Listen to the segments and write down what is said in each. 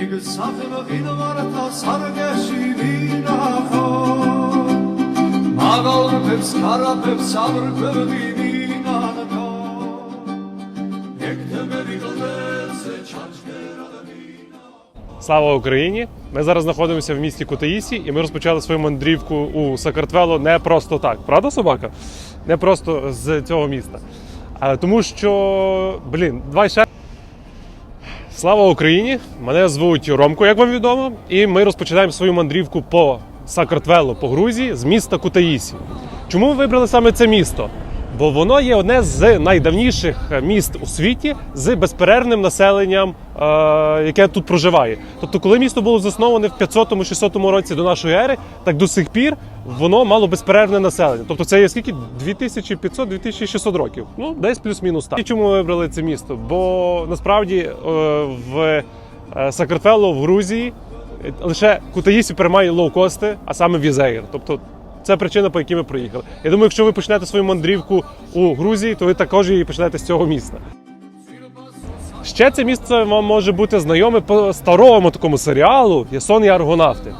Нэг сахим энэ марта саргэши винахо Магал пепс кара пепс сабр певди винахо Як тебе відлеце чачкера Слава Україні! Ми зараз знаходимося в місті Кутаїсі, і ми розпочали свою мандрівку у Сакартвело не просто так. Правда, собака? Не просто з цього міста. А тому що, блін, давай ще. Слава Україні! Мене звуть Ромко, як вам відомо, і ми розпочинаємо свою мандрівку по Сакартвелу, по Грузії з міста Кутаїсі. Чому ми вибрали саме це місто? Бо воно є одне з найдавніших міст у світі з безперервним населенням, е, яке тут проживає. Тобто, коли місто було засноване в 500-600 році до нашої ери, так до сих пір воно мало безперервне населення. Тобто, це є скільки 2500-2600 років. Ну, десь плюс-мінус так. І чому ми вибрали це місто? Бо насправді е, в е, Сакартвело в Грузії лише Кутаїсі приймає лоукости, а саме Візеїр. Тобто це причина, по якій ми приїхали. Я думаю, якщо ви почнете свою мандрівку у Грузії, то ви також її почнете з цього міста. Ще це місце вам може бути знайоме по старому такому серіалу Ясон і Аргонавти.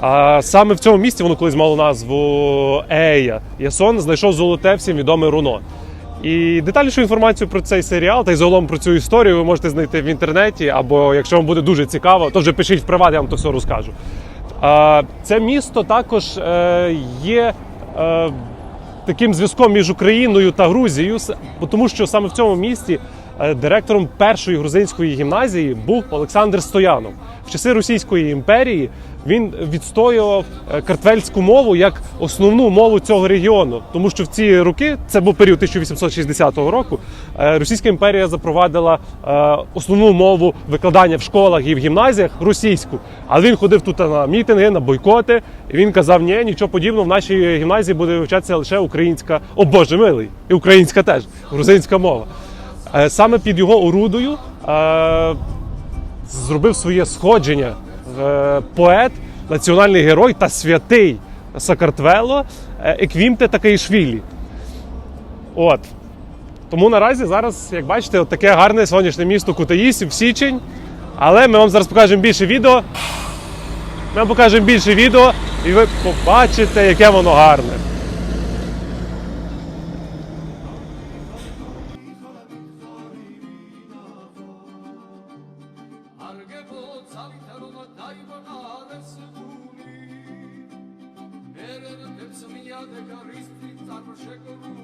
А саме в цьому місці воно колись мало назву Ея. Ясон знайшов золоте всім відоме руно. І детальнішу інформацію про цей серіал та й загалом про цю історію ви можете знайти в інтернеті, або якщо вам буде дуже цікаво, то вже пишіть в приват, я вам то все розкажу. Це місто також е, є е, таким зв'язком між Україною та Грузією, тому що саме в цьому місті директором першої грузинської гімназії був Олександр Стоянов. В часи Російської імперії він відстоював е, картвельську мову як основну мову цього регіону, тому що в ці роки, це був період 1860 року, е, Російська імперія запровадила е, основну мову викладання в школах і в гімназіях російську. Але він ходив тут на мітинги, на бойкоти, і він казав: ні, нічого подібного, в нашій гімназії буде вивчатися лише українська, о Боже милий, і українська теж, грузинська мова. Е, Саме під його орудою е, зробив своє сходження е, поет, національний герой та святий Сакартвело Еквімте Такаїшвілі. От. Тому наразі зараз, як бачите, от таке гарне сонячне місто Кутаїсів, січень. Але ми вам зараз покажемо більше відео. Ми вам покажемо більше відео, і ви побачите, яке воно гарне. Calitaroma daibana resuli Neren tepsumia de caristi tarshekuri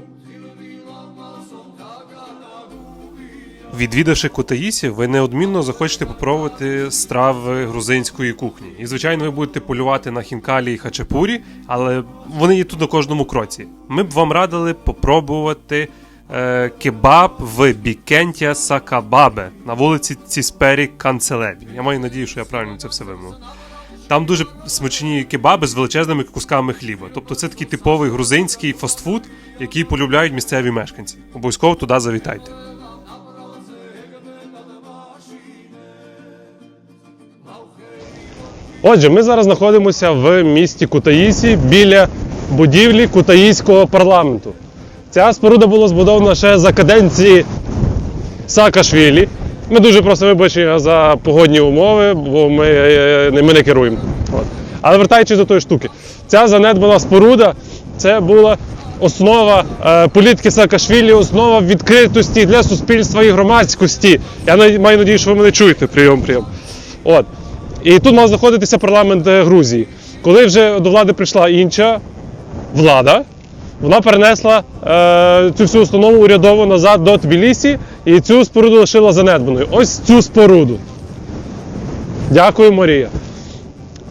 Uktilo lama sontaga naguri Відвідавши Кутаїсі, ви неодмінно захочете попробувати страви грузинської кухні. І, звичайно, ви будете полювати на хінкалі і хачапурі, але вони є тут на кожному кроці. Ми б вам радили попробувати е, кебаб в Бікентя Сакабабе на вулиці Ціспері Канцелебі. Я маю надію, що я правильно це все вимовив. Там дуже смачні кебаби з величезними кусками хліба. Тобто це такий типовий грузинський фастфуд, який полюбляють місцеві мешканці. Обов'язково туди завітайте. Отже, ми зараз знаходимося в місті Кутаїсі біля будівлі Кутаїського парламенту. Ця споруда була збудована ще за каденції Саакашвілі. Ми дуже просимо вибачення за погодні умови, бо ми, е, не- ми не керуємо. От. Але вертаючись до тої штуки, ця занедбана споруда це була основа е, політики Саакашвілі, основа відкритості для суспільства і громадськості. Я маю надію, що ви мене чуєте. Прийом, прийом. От. І тут мав знаходитися парламент е, Грузії. Коли вже до влади прийшла інша влада, вона перенесла е, цю всю установу урядову назад до Тбілісі і цю споруду лишила занедбаною. Ось цю споруду. Дякую, Марія.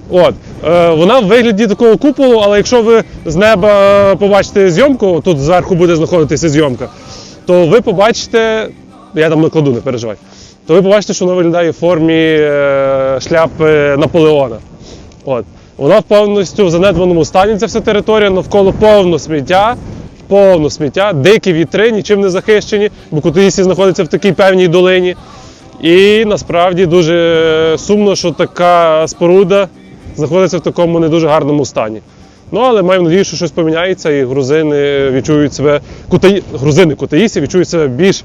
От. Е, вона в вигляді такого куполу, але якщо ви з неба побачите зйомку, тут зверху буде знаходитися зйомка, то ви побачите. Я там накладу, не переживай. То ви побачите, що вона виглядає в формі е, шляпи Наполеона. От. Вона повністю в занедбаному стані, ця вся територія, навколо повно сміття, повно сміття, дикі вітри, нічим не захищені, бо Кутаїсі знаходиться в такій певній долині. І насправді дуже сумно, що така споруда знаходиться в такому не дуже гарному стані. Ну, але маю надію, що щось поміняється, і грузини відчують себе, кутаї... грузини кутаїсі відчують себе більш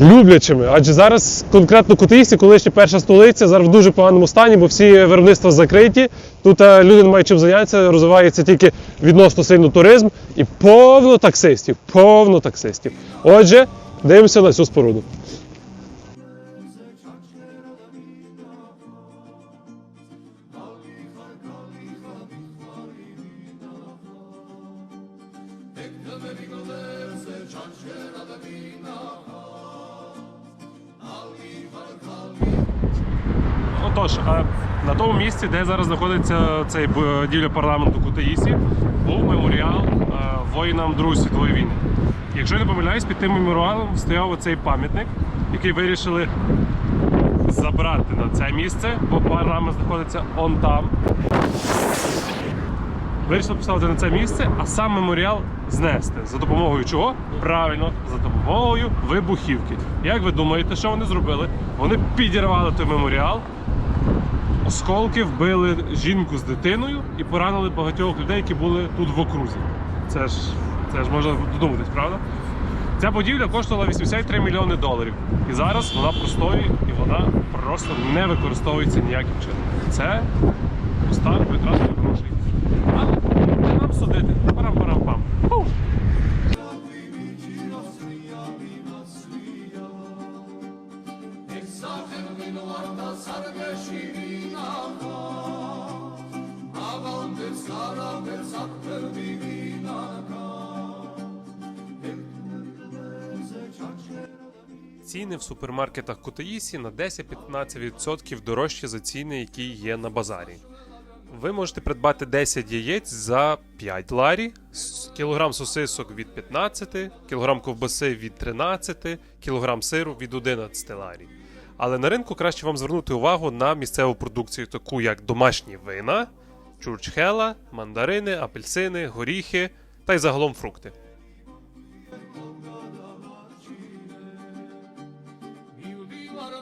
люблячими. Адже зараз конкретно Кутаїсі, колишня перша столиця, зараз в дуже поганому стані, бо всі виробництва закриті. Тут е, люди не мають чим зайнятися, розвивається тільки відносно сильно туризм і повно таксистів. Повно таксистів. Отже, дивимося на цю споруду. Отож, на тому місці, де зараз знаходиться цей будівля парламенту Кутаїсі, був меморіал е, воїнам Другої світової війни. Якщо я не помиляюсь, під тим меморіалом стояв оцей пам'ятник, який вирішили забрати на це місце, бо парламент знаходиться он там. Вирішили поставити на це місце, а сам меморіал знести. За допомогою чого? Правильно, за допомогою вибухівки. Як ви думаєте, що вони зробили? Вони підірвали той меморіал, осколки вбили жінку з дитиною і поранили багатьох людей, які були тут в окрузі. Це ж, це ж можна додуматись, правда? Ця будівля коштувала 83 мільйони доларів. І зараз вона простоює і вона просто не використовується ніяким чином. Це пуста витратна грошей. А не нам судити. Vinaka Aval per sara per sapper divinaka Ціни в супермаркетах Кутаїсі на 10-15% дорожчі за ціни, які є на базарі. Ви можете придбати 10 яєць за 5 ларі, кілограм сосисок від 15, кілограм ковбаси від 13, кілограм сиру від 11 ларі. Але на ринку краще вам звернути увагу на місцеву продукцію, таку як домашні вина, чурчхела, мандарини, апельсини, горіхи та й загалом фрукти. Mildivar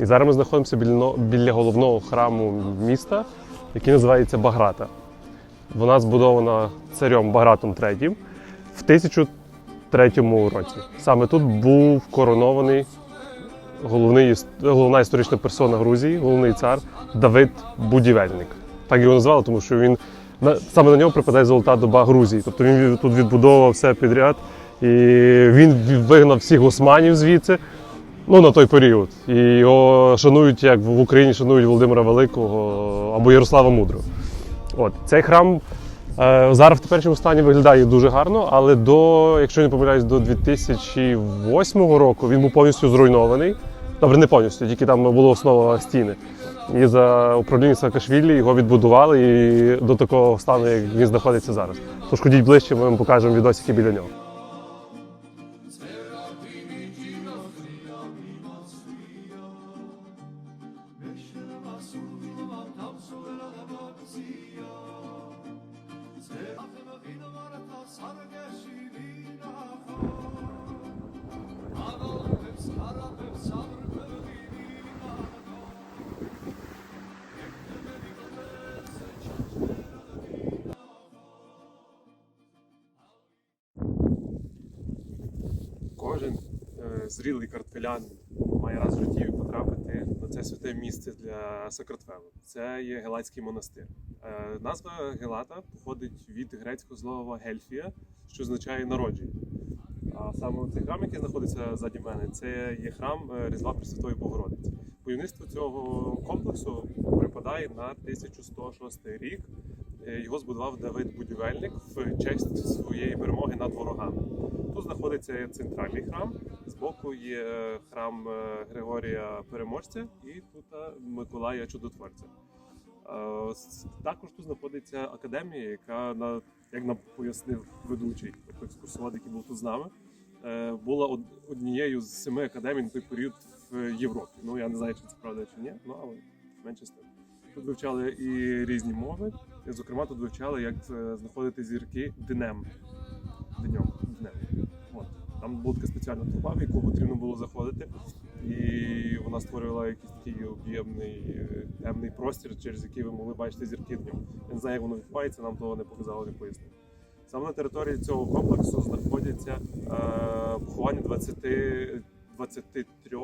І зараз ми знаходимося біля, біля головного храму міста, який називається Баграта. Вона збудована царем Багратом III в 1003 році. Саме тут був коронований головний, головна історична персона Грузії, головний цар Давид Будівельник. Так його назвали, тому що він саме на нього припадає золота доба Грузії. Тобто він тут відбудовував все підряд. І він вигнав всіх османів звідси ну, на той період. І його шанують, як в Україні шанують Володимира Великого або Ярослава Мудрого. От цей храм е, зараз в теперішньому стані виглядає дуже гарно, але до, якщо не помиляюсь, до 2008 року він був повністю зруйнований. Добре, не повністю, тільки там була основа стіни. І за управління Саакашвілі його відбудували і до такого стану, як він знаходиться зараз. Тож ходіть ближче, ми вам покажемо відосики біля нього. Зрілий картфелянин має раз в житті потрапити на це святе місце для Сакратвелу. Це є Гелатський монастир. Е, назва Гелата походить від грецького слова гельфія, що означає народження. А саме цей храм, який знаходиться ззаді мене, це є храм е, Різдва Пресвятої Богородиці. Будівництво цього комплексу припадає на 1106 рік. Е, Його збудував Давид Будівельник в честь своєї перемоги над ворогами. Тут знаходиться центральний храм, збоку є е, храм е, Григорія Переможця і тут Миколая Чудотворця. Також тут знаходиться академія, яка на як нам пояснив ведучий, екскурсовод, який був тут з нами, була однією з семи академій на той період в Європі. Ну я не знаю, чи це правда чи ні, ну але менше з тим. Тут вивчали і різні мови. І, зокрема, тут вивчали, як е, знаходити зірки днем. Днем. вогнем. От. Там була така спеціальна труба, в яку потрібно було заходити, і вона створювала якийсь такий об'ємний е, темний простір, через який ви могли бачити зірки днем. Я не знаю, як воно відбувається, нам того не показали, не пояснили. Саме на території цього комплексу знаходяться е, поховання 20, 23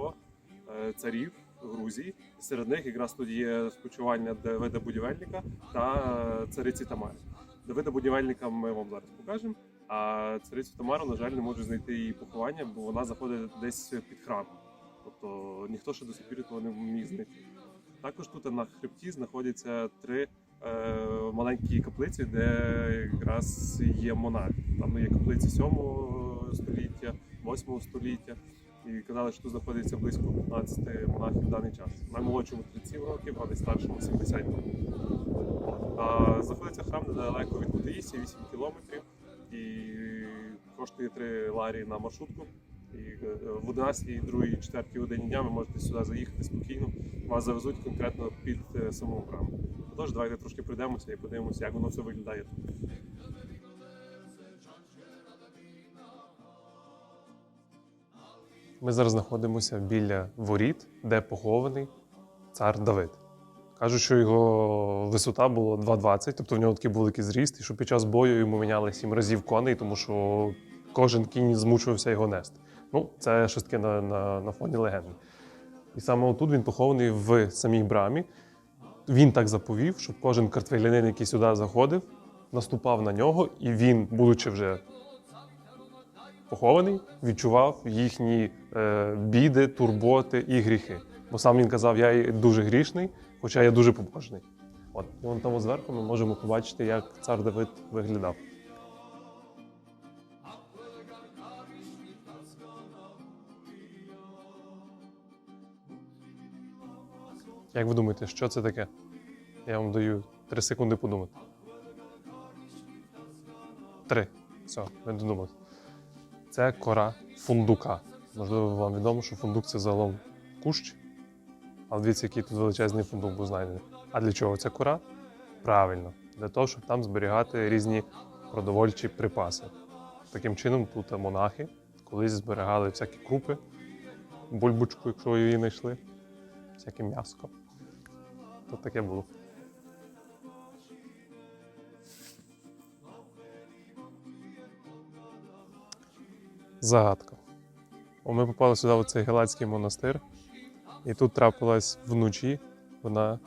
е, царів Грузії. Серед них якраз тут є спочивання Давида Будівельника та е, цариці Тамари. Давида Будівельника ми вам зараз покажемо. А царицю Тамару, на жаль, не можуть знайти її поховання, бо вона заходить десь під храм. Тобто ніхто ще до сих пір того не міг знайти. Також тут на хребті знаходяться три е, маленькі каплиці, де якраз є монахи. Там є каплиці 7 століття, 8 століття. І казали, що тут знаходиться близько 15 монахів в даний час. Наймолодшому 37 років, а найстаршому 70 років. А знаходиться храм недалеко від Кутаїсі, 8 кілометрів, і коштує 3 ларі на маршрутку. І е, в 11, 2, 4 годині дня ви можете сюди заїхати спокійно. Вас завезуть конкретно під е, саму храм. Тож давайте трошки пройдемося і подивимося, як воно все виглядає Ми зараз знаходимося біля воріт, де похований цар Давид. Кажуть, що його висота була 2,20, тобто в нього такий великий зріст, і що під час бою йому міняли сім разів коней, тому що кожен кінь змучувався його нести. Ну, це щось таке на, на, на фоні легенди. І саме отут він похований в самій брамі. Він так заповів, щоб кожен картвелянин, який сюди заходив, наступав на нього, і він, будучи вже похований, відчував їхні е, біди, турботи і гріхи. Бо сам він казав, я дуже грішний, хоча я дуже побожний. От і вон там зверху ми можемо побачити, як цар Давид виглядав. Як ви думаєте, що це таке? Я вам даю три секунди подумати. Три. Все, ви додумали. Це кора фундука. Можливо, вам відомо, що фундук це загалом кущ. Але дивіться, який тут величезний фундук був знайдений. А для чого ця кора? Правильно, для того, щоб там зберігати різні продовольчі припаси. Таким чином, тут монахи колись зберігали всякі крупи, бульбочку, якщо її знайшли, всяке м'яско. Тут таке було. Загадка. Ми попали сюди в цей Гелацький монастир, і тут трапилась вночі одна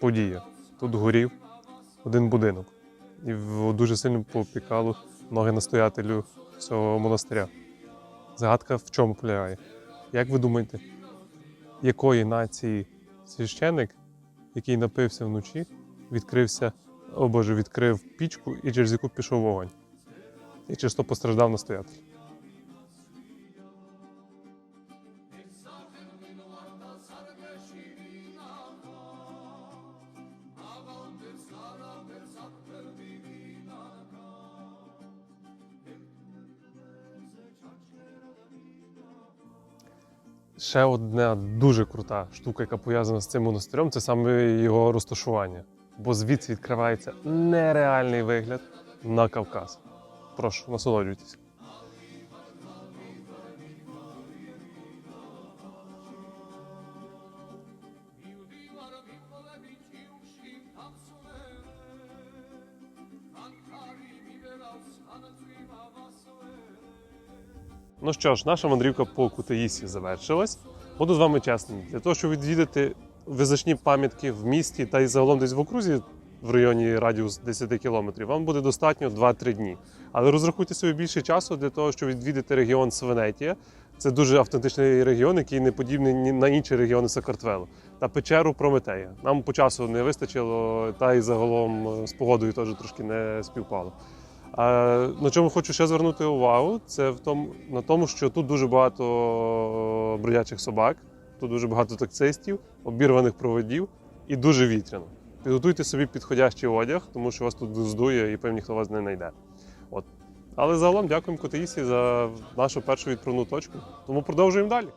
подія. Тут горів один будинок. І дуже сильно попікало ноги настоятелю цього монастиря. Загадка в чому полягає? Як ви думаєте, якої нації священик, який напився вночі, відкрився, о Боже, відкрив пічку і через яку пішов вогонь? І через то постраждав настоятель? Ще одна дуже крута штука, яка пов'язана з цим монастирем, це саме його розташування. Бо звідси відкривається нереальний вигляд на Кавказ. Прошу, насолоджуйтесь. Ну що ж, наша мандрівка по Кутаїсі завершилась. Буду з вами чесним. Для того, щоб відвідати визначні пам'ятки в місті та й загалом десь в окрузі в районі радіус 10 кілометрів, вам буде достатньо 2-3 дні. Але розрахуйте собі більше часу для того, щоб відвідати регіон Свенетія. Це дуже автентичний регіон, який не подібний ні на інші регіони Сакартвелу. Та печеру Прометея. Нам по часу не вистачило, та й загалом е, з погодою теж трошки не співпало. На чому хочу ще звернути увагу, це в тому, на тому, що тут дуже багато бродячих собак, тут дуже багато таксистів, обірваних проводів і дуже вітряно. Підготуйте собі підходящий одяг, тому що вас тут здує і певні, хто вас не знайде. От. Але загалом дякуємо Котеїсі за нашу першу відправну точку. Тому продовжуємо далі.